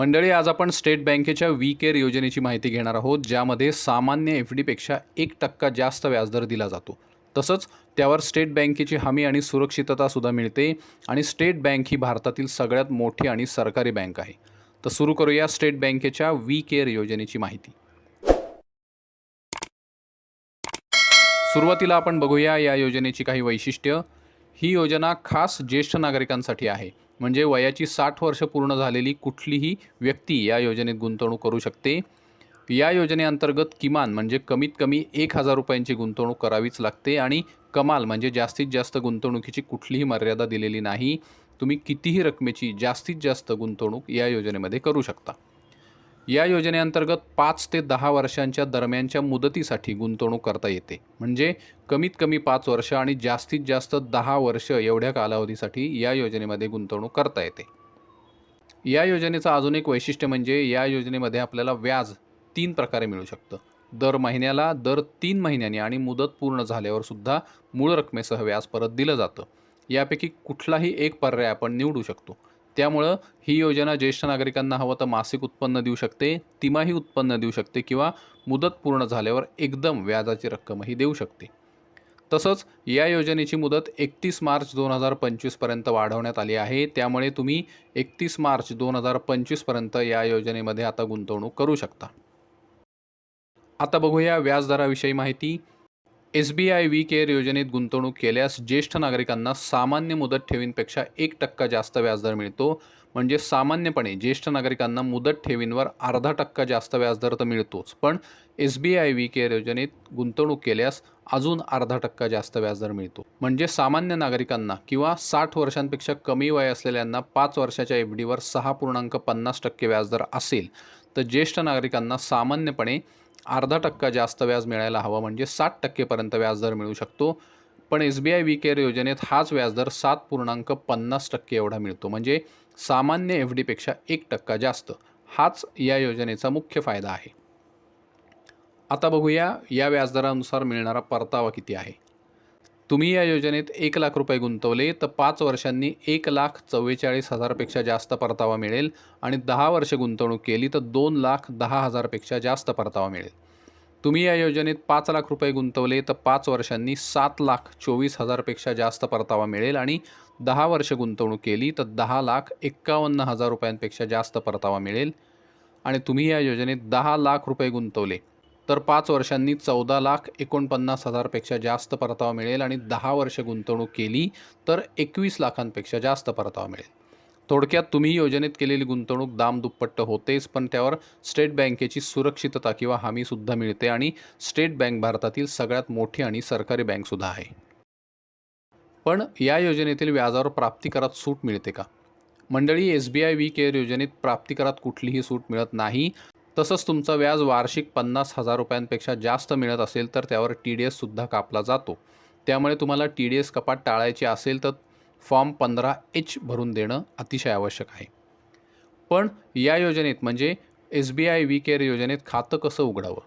मंडळी आज आपण स्टेट बँकेच्या वी केअर योजनेची माहिती घेणार आहोत ज्यामध्ये सामान्य एफ डीपेक्षा एक टक्का जास्त व्याजदर दिला जातो. तसंच त्यावर स्टेट बँकेची हमी आणि सुरक्षिततासुद्धा मिळते आणि स्टेट बँक ही भारतातील सगळ्यात मोठी आणि सरकारी बँक आहे. तर सुरू करूया स्टेट बँकेच्या वी केअर योजनेची माहिती. सुरुवातीला आपण बघूया या योजनेची काही वैशिष्ट्य. ही योजना खास ज्येष्ठ नागरिकांसाठी आहे. म्हणजे वयाची साठ वर्ष पूर्ण झालेली कुठलीही व्यक्ती या योजनेत गुंतवणूक करू शकते. या योजनेअंतर्गत किमान म्हणजे कमीत कमी एक हजार रुपयांची गुंतवणूक करावीच लागते आणि कमाल म्हणजे जास्तीत जास्त गुंतवणुकीची कुठलीही मर्यादा दिलेली नाही. तुम्ही कितीही रकमेची जास्तीत जास्त गुंतवणूक या योजनेमध्ये करू शकता. या योजनेअंतर्गत पाच ते दहा वर्षांच्या दरम्यानच्या मुदतीसाठी गुंतवणूक करता येते. म्हणजे कमीत कमी पाच वर्ष आणि जास्तीत जास्त दहा वर्ष एवढ्या कालावधीसाठी या योजनेमध्ये गुंतवणूक करता येते. या योजनेचं अजून एक वैशिष्ट्य म्हणजे या योजनेमध्ये आपल्याला व्याज तीन प्रकारे मिळू शकतं. दर महिन्याला दर तीन महिन्यांनी आणि मुदत पूर्ण झाल्यावर सुद्धा मूळ रकमेसह व्याज परत दिलं जातं. यापैकी कुठलाही एक पर्याय आपण निवडू शकतो. त्यामुळं ही योजना ज्येष्ठ नागरिकांना हवं तर मासिक उत्पन्न देऊ शकते तिमाही उत्पन्न देऊ शकते किंवा मुदत पूर्ण झाल्यावर एकदम व्याजाची रक्कमही देऊ शकते. तसंच या योजनेची मुदत एकतीस मार्च दोन हजार पंचवीसपर्यंत वाढवण्यात आली आहे. त्यामुळे तुम्ही एकतीस मार्च दोन हजार पंचवीसपर्यंत या योजनेमध्ये आता गुंतवणूक करू शकता. आता बघूया व्याजदराविषयी माहिती. S B I we care योजनेत गुंतवणूक केल्यास ज्येष्ठ नागरिकांना सामान्य मुदत ठेवींपेक्षा एक टक्का जास्त व्याजदर मिळतो. म्हणजे सामान्यपणे ज्येष्ठ नागरिकांना मुदत ठेवींवर अर्धा टक्का जास्त व्याजदर तर मिळतोच. पण S B I we care योजनेत गुंतवणूक केल्यास अजून अर्धा टक्का जास्त व्याजदर मिळतो. म्हणजे सामान्य नागरिकांना किंवा साठ वर्षांपेक्षा कमी वय असलेल्यांना पाच वर्षाच्या एफ डीवर सहा पूर्णांक पन्नास टक्के व्याजदर असेल. तर ज्येष्ठ नागरिकांना सामान्यपणे अर्धा टक्का जास्त व्याज मिळायला हवं म्हणजे साठ टक्केपर्यंत व्याजदर मिळू शकतो. पण S B I we care योजनेत हाच व्याजदर सात पूर्णांक पन्नास टक्के एवढा मिळतो. म्हणजे सामान्य एफ डीपेक्षा एक टक्का जास्त. हाच या योजनेचा मुख्य फायदा आहे. आता बघूया या व्याजदरानुसार मिळणारा परतावा किती आहे. तुम्ही या योजनेत एक लाख रुपये गुंतवले तर पाच वर्षांनी एक लाख चव्वेचाळीस हजारपेक्षा जास्त परतावा मिळेल आणि दहा वर्ष गुंतवणूक केली तर दोन लाख दहा हजारपेक्षा जास्त परतावा मिळेल. तुम्ही या योजनेत पाच लाख रुपये गुंतवले तर पाच वर्षांनी सात लाख चोवीस हजारपेक्षा जास्त परतावा मिळेल आणि दहा वर्ष गुंतवणूक केली तर दहा लाख एक्कावन्न हजार रुपयांपेक्षा जास्त परतावा मिळेल. आणि तुम्ही या योजनेत दहा लाख रुपये गुंतवले तर पाच वर्षांनी चौदा लाख एकोणपन्नास हजारपेक्षा जास्त परतावा मिळेल आणि दहा वर्ष गुंतवणूक केली तर एकवीस लाखांपेक्षा जास्त परतावा मिळेल. थोडक्यात तुम्ही योजनेत केलेली गुंतवणूक दाम दुप्पट होतेच पण त्यावर स्टेट बँकेची सुरक्षितता किंवा हमीसुद्धा मिळते आणि स्टेट बँक भारतातील सगळ्यात मोठी आणि सरकारी बँकसुद्धा आहे. पण या योजनेतील व्याजावर प्राप्तिकरात सूट मिळते का? मंडळी S B I we care योजनेत प्राप्तिकरात कुठलीही सूट मिळत नाही. तसंच तुमचं व्याज वार्षिक पन्नास हजार रुपयांपेक्षा जास्त मिळत असेल तर त्यावर टी डी एससुद्धा कापला जातो. त्यामुळे तुम्हाला टी डी एस कपात टाळायची असेल तर फॉर्म पंधरा एच भरून देणं अतिशय आवश्यक आहे. पण या योजनेत म्हणजे S B I we care योजनेत खातं कसं उघडावं?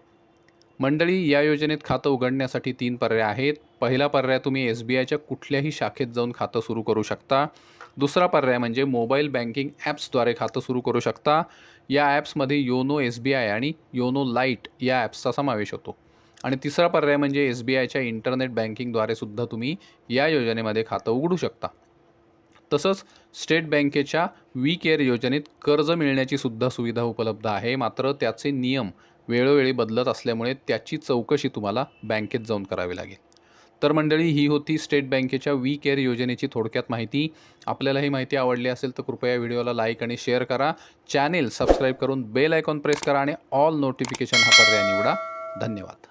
मंडळी या योजनेत खातं उघडण्यासाठी तीन पर्याय आहेत. पहिला पर्याय तुम्ही एस बी आयच्या कुठल्याही शाखेत जाऊन खातं सुरू करू शकता. दुसरा पर्याय म्हणजे मोबाईल बँकिंग ॲप्सद्वारे खातं सुरू करू शकता. या ॲप्समध्ये योनो एस बी आय आणि योनो लाइट या ॲप्सचा समावेश होतो. आणि तिसरा पर्याय म्हणजे एस बी आयच्या इंटरनेट बँकिंगद्वारे सुद्धा तुम्ही या योजनेमध्ये खातं उघडू शकता. तसंच स्टेट बँकेच्या वी केअर योजनेत कर्ज मिळण्याची सुद्धा सुविधा उपलब्ध आहे. मात्र त्याचे नियम वेळोवेळी बदलत असल्यामुळे त्याची चौकशी तुम्हाला बँकेत जाऊन करावी लागेल. तर मंडळी ही होती स्टेट बँकेच्या वी केअर योजनेची थोडक्यात माहिती. आपल्याला ही माहिती आवडली असेल तर कृपया व्हिडिओला लाईक आणि शेअर करा. चॅनेल सबस्क्राईब करून बेल आयकॉन प्रेस करा आणि ऑल नोटिफिकेशन हा पर्याय निवडा. धन्यवाद.